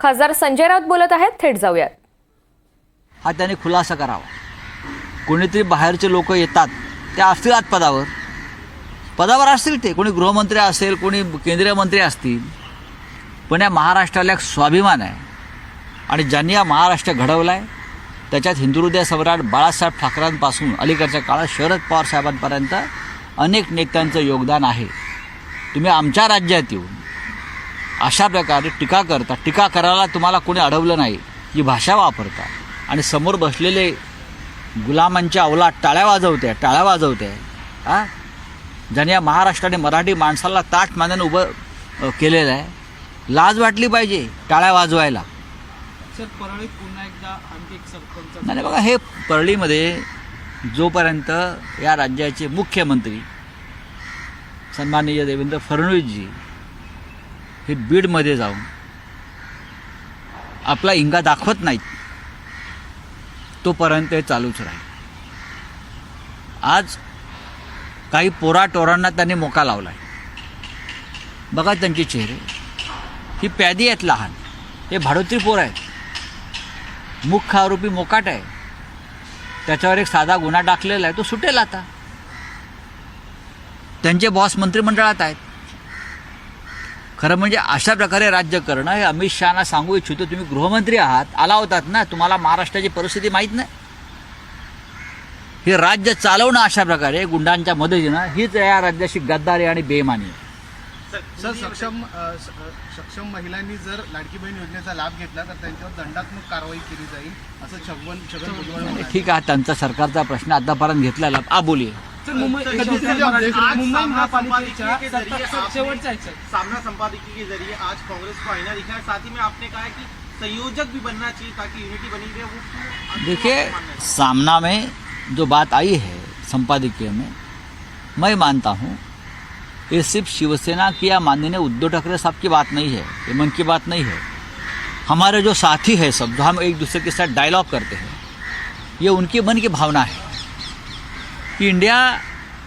खासदार संजय राऊत बोलत आहेत. थेट जाऊयात. हा त्याने खुलासा करावा. कोणीतरी बाहेरचे लोक येतात ते असतील आज पदावर. पदावर असतील ते. कोणी गृहमंत्री असेल कोणी केंद्रीय मंत्री असतील. पण या महाराष्ट्राला एक स्वाभिमान आहे. आणि ज्यांनी हा महाराष्ट्र घडवला आहे त्याच्यात हिंदुहृदय सम्राट बाळासाहेब ठाकरेंपासून अलीकडच्या काळात शरद पवार साहेबांपर्यंत अनेक नेत्यांचं योगदान आहे. तुम्ही आमच्या राज्यात येऊन अशा प्रकारे टीका करता टीका करायला तुम्हाला कोणी अडवलं नाही. ही भाषा वापरता आणि समोर बसलेले गुलामांच्या अवलात टाळ्या वाजवते टाळ्या वाजवते. हा? ज्याने या महाराष्ट्राने मराठी माणसाला ताट मानाने उभं केलेलं आहे. लाज वाटली पाहिजे टाळ्या वाजवायला. सर परळीत पुन्हा एकदा आणखी एक सरपंच नाही बघा हे परळीमध्ये जोपर्यंत या राज्याचे मुख्यमंत्री सन्माननीय देवेंद्र फडणवीसजी हे बीडमध्ये जाऊन आपला इंगा दाखवत नाहीत तोपर्यंत हे चालूच राहील. आज काही पोराटोरांना त्यांनी मोका लावला आहे बघा त्यांचे चेहरे. ही प्यादी आहेत लहान. हे भाडोत्री पोर आहेत. मुख्य आरोपी मोकाट आहे. त्याच्यावर एक साधा गुन्हा टाकलेला आहे. तो सुटेल आता. त्यांचे बॉस मंत्रिमंडळात आहेत. खरं म्हणजे अशा प्रकारे राज्य करणं हे अमित शहाना सांगू इच्छितो. तुम्ही गृहमंत्री आहात आला होतात ना तुम्हाला महाराष्ट्राची परिस्थिती माहीत नाही. हे राज्य चालवणं अशा प्रकारे गुंडांच्या मदतीनं हीच या राज्याची गद्दारी आणि बेमानी आहे. सर सक्षम सक्षम महिलांनी जर लाडकी बहीण योजनेचा लाभ घेतला तर त्यांच्यावर दंडात्मक कारवाई केली जाईल असं छगन छगन. ठीक आहे त्यांचा सरकारचा प्रश्न आतापर्यंत घेतलेला बोलिये मुंबई मुंबई महापालिकेच्या सत्ता- शेवटचा सामना संपादकीय के ज़रिए आज कांग्रेस को आईना दिखा है साथ ही में आपने कहा है कि संयोजक भी बनना चाहिए ताकि यूनिटी बनी रहे वो क्यों- देखिए आपका मानना है? सामना में जो बात आई है संपादकीय में मैं मानता हूँ ये सिर्फ़ शिवसेना की या माननीय उद्धव ठाकरे साहब की बात नहीं है ये मन की बात नहीं है। हमारे जो साथी है सब जो हम एक दूसरे के साथ डायलॉग करते हैं ये उनकी मन की भावना है। कि इंडिया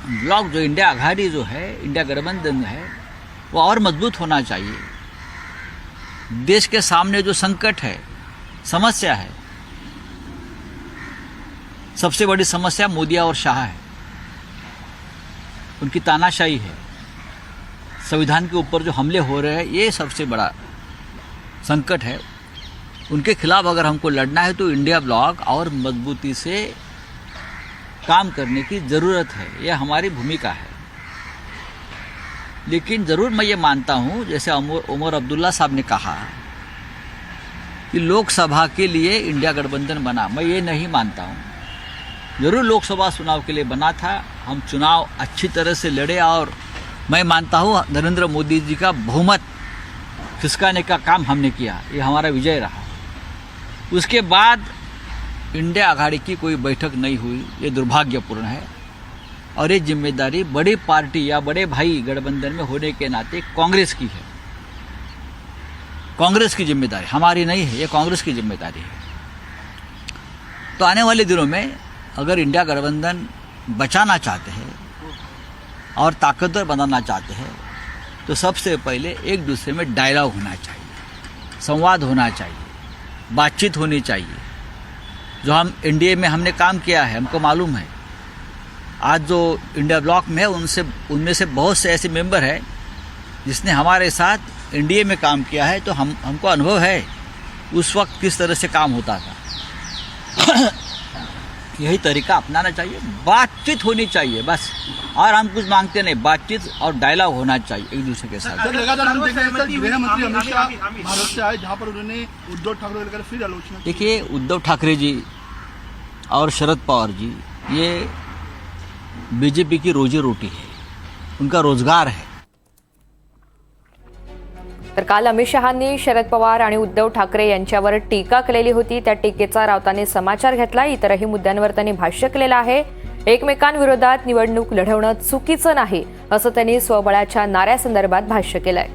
ब्लॉक जो इंडिया आघाड़ी जो है, इंडिया गठबंधन है, वो और मज़बूत होना चाहिए। देश के सामने जो संकट है, समस्या है, सबसे बड़ी समस्या मोदी और शाह है। उनकी तानाशाही है। संविधान के ऊपर जो हमले हो रहे हैं, ये सबसे बड़ा संकट है। उनके खिलाफ अगर हमको लड़ना है तो इंडिया ब्लॉक और मजबूती से काम करने की ज़रूरत है, यह हमारी भूमिका है। लेकिन ज़रूर मैं ये मानता हूँ, जैसे उमर अब्दुल्ला साहब ने कहा कि लोकसभा के लिए इंडिया गठबंधन बना, मैं ये नहीं मानता हूँ। ज़रूर लोकसभा चुनाव के लिए बना था, हम चुनाव अच्छी तरह से लड़े और मैं मानता हूँ, नरेंद्र मोदी जी का बहुमत खिसकाने का काम हमने किया, ये हमारा विजय रहा। उसके बाद इंडिया आघाड़ी की कोई बैठक नहीं हुई, ये दुर्भाग्यपूर्ण है। और ये ज़िम्मेदारी बड़ी पार्टी या बड़े भाई गठबंधन में होने के नाते कांग्रेस की है। कांग्रेस की ज़िम्मेदारी, हमारी नहीं है, ये कांग्रेस की ज़िम्मेदारी है। तो आने वाले दिनों में अगर इंडिया गठबंधन बचाना चाहते हैं और ताकतवर बनाना चाहते हैं तो सबसे पहले एक दूसरे में डायलॉग होना चाहिए, संवाद होना चाहिए, बातचीत होनी चाहिए। जो हम एनडीए में हमने काम किया है, हमको मालूम है। आज जो इंडिया ब्लॉक में है, उनसे, उनमें से बहुत से ऐसे मेंबर हैं, जिसने हमारे साथ एनडीए में काम किया है तो हम, हमको अनुभव है, उस वक्त किस तरह से काम होता था। यही तरीका अपनाना चाहिए बातचीत होनी चाहिए बस। और हम कुछ मांगते नहीं बातचीत और डायलॉग होना चाहिए एक दूसरे के साथ। सर लगातार हम देख रहे हैं सर सहमति हुई गृह मंत्री अमित शाह। भारत से आए जहाँ पर उन्होंने उद्धव ठाकरे लेकर फिर आलोचना देखिए उद्धव ठाकरे जी और शरद पवार जी ये बीजेपी की रोजी रोटी है उनका रोज़गार है। तर काल अमित शहांनी शरद पवार आणि उद्धव ठाकरे यांच्यावर टीका केलेली होती. त्या टीकेचा राऊतांनी समाचार घेतला. इतरही मुद्द्यांवर त्यांनी भाष्य केलेलं आहे. एकमेकांविरोधात निवडणूक लढवणं चुकीचं नाही असं त्यांनी स्वबळाच्या नाऱ्यासंदर्भात भाष्य केलंय.